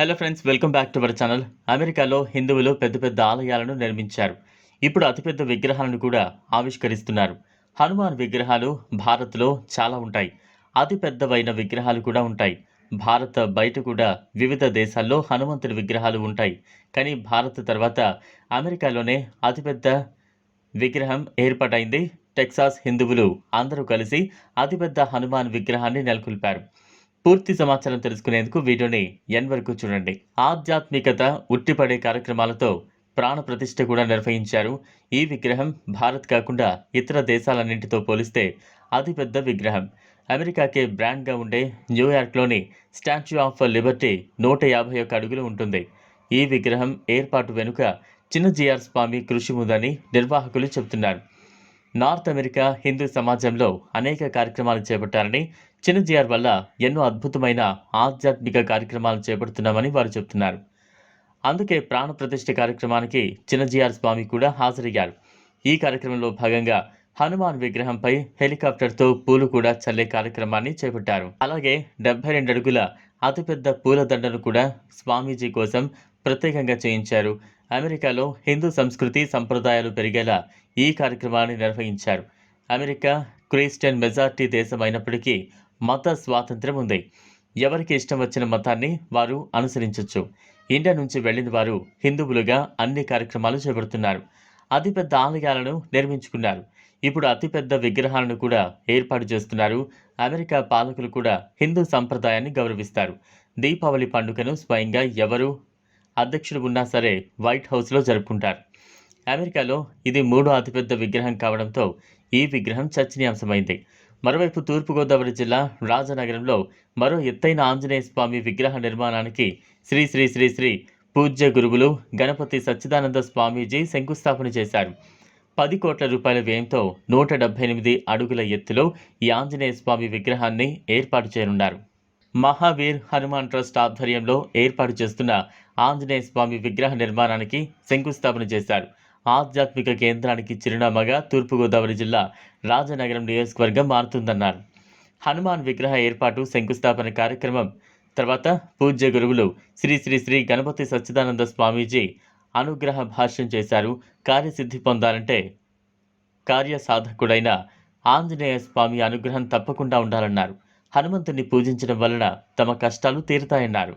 Hello friends welcome back to our channel అమెరికాలో హిందువులు పెద్ద పెద్ద ఆలయాలను నిర్మించారు. ఇప్పుడు అతిపెద్ద విగ్రహాలను కూడా ఆవిష్కరిస్తున్నారు. హనుమాన్ విగ్రహాలు భారత్లో చాలా ఉంటాయి. అతిపెద్దవైన విగ్రహాలు కూడా ఉంటాయి. భారత బయట కూడా వివిధ దేశాల్లో హనుమంతుడి విగ్రహాలు ఉంటాయి. కానీ భారత్ తర్వాత అమెరికాలోనే అతిపెద్ద విగ్రహం ఏర్పాటైంది. టెక్సాస్ హిందువులు అందరూ కలిసి అతిపెద్ద హనుమాన్ విగ్రహాన్ని నెలకొల్పారు. పూర్తి సమాచారం తెలుసుకునేందుకు వీడియోని ఎన్ వరకు చూడండి. ఆధ్యాత్మికత ఉట్టిపడే కార్యక్రమాలతో ప్రాణ ప్రతిష్ఠ కూడా నిర్వహించారు. ఈ విగ్రహం భారత్ కాకుండా ఇతర దేశాలన్నింటితో పోలిస్తే అతిపెద్ద విగ్రహం. అమెరికాకే బ్రాండ్గా ఉండే న్యూయార్క్లోని స్టాచ్యూ ఆఫ్ లిబర్టీ నూట యాభై ఒక్క అడుగులు ఉంటుంది. ఈ విగ్రహం ఏర్పాటు వెనుక చిన్న జిఆర్ స్వామి కృషి ఉందని నిర్వాహకులు చెబుతున్నారు. నార్త్ అమెరికా హిందూ సమాజంలో అనేక కార్యక్రమాలు చేపట్టారని చిన్నజీఆర్ వల్ల ఎన్నో అద్భుతమైన ఆధ్యాత్మిక కార్యక్రమాలు చేపడుతున్నామని వారు చెబుతున్నారు అందుకే ప్రాణ ప్రతిష్ఠ కార్యక్రమానికి చిన్నజీఆర్ స్వామి కూడా హాజరయ్యారు. ఈ కార్యక్రమంలో భాగంగా హనుమాన్ విగ్రహంపై హెలికాప్టర్తో పూలు కూడా చల్లే కార్యక్రమాన్ని చేపట్టారు. అలాగే డెబ్బై రెండు అడుగుల అతిపెద్ద పూల దండను కూడా స్వామీజీ కోసం ప్రత్యేకంగా చేయించారు. అమెరికాలో హిందూ సంస్కృతి సంప్రదాయాలు పెరిగేలా ఈ కార్యక్రమాన్ని నిర్వహించారు. అమెరికా క్రిస్టియన్ మెజార్టీ దేశం అయినప్పటికీ మత స్వాతంత్రం ఉంది. ఎవరికి ఇష్టం వచ్చిన మతాన్ని వారు అనుసరించవచ్చు ఇండియా నుంచి వెళ్ళిన వారు హిందువులుగా అన్ని కార్యక్రమాలు చేపడుతున్నారు. అతిపెద్ద ఆలయాలను నిర్మించుకున్నారు. ఇప్పుడు అతిపెద్ద విగ్రహాలను కూడా ఏర్పాటు చేస్తున్నారు. అమెరికా పాలకులు కూడా హిందూ సంప్రదాయాన్ని గౌరవిస్తారు. దీపావళి పండుగను స్వయంగా ఎవరు అధ్యక్షుడు ఉన్నా సరే వైట్ హౌస్లో జరుపుకుంటారు. అమెరికాలో ఇది మూడో అతిపెద్ద విగ్రహం కావడంతో ఈ విగ్రహం చర్చనీయాంశమైంది. మరోవైపు తూర్పుగోదావరి జిల్లా రాజనగరంలో మరో ఎత్తైన ఆంజనేయ స్వామి విగ్రహ నిర్మాణానికి శ్రీ శ్రీ శ్రీ శ్రీ పూజ్య గురువులు గణపతి సచ్చిదానంద స్వామీజీ శంకుస్థాపన చేశారు. పది కోట్ల రూపాయల వ్యయంతో నూట డెబ్బై ఎనిమిది అడుగుల ఎత్తులో ఈ ఆంజనేయ స్వామి విగ్రహాన్ని ఏర్పాటు చేయనున్నారు. మహావీర్ హనుమాన్ ట్రస్ట్ ఆధ్వర్యంలో ఏర్పాటు చేస్తున్న ఆంజనేయ స్వామి విగ్రహ నిర్మాణానికి శంకుస్థాపన చేశారు. ఆధ్యాత్మిక కేంద్రానికి చిరునామాగా తూర్పుగోదావరి జిల్లా రాజనగరం నియోజకవర్గం మారుతుందన్నారు. హనుమాన్ విగ్రహ ఏర్పాటు శంకుస్థాపన కార్యక్రమం తర్వాత పూజ్య గురువులు శ్రీ శ్రీ శ్రీ గణపతి సచ్చిదానంద స్వామీజీ అనుగ్రహ భాష్యం చేశారు. కార్యసిద్ధి పొందాలంటే కార్యసాధకుడైన ఆంజనేయ స్వామి అనుగ్రహం తప్పకుండా ఉండాలన్నారు. హనుమంతుని పూజించడం వలన తమ కష్టాలు తీరుతాయన్నారు.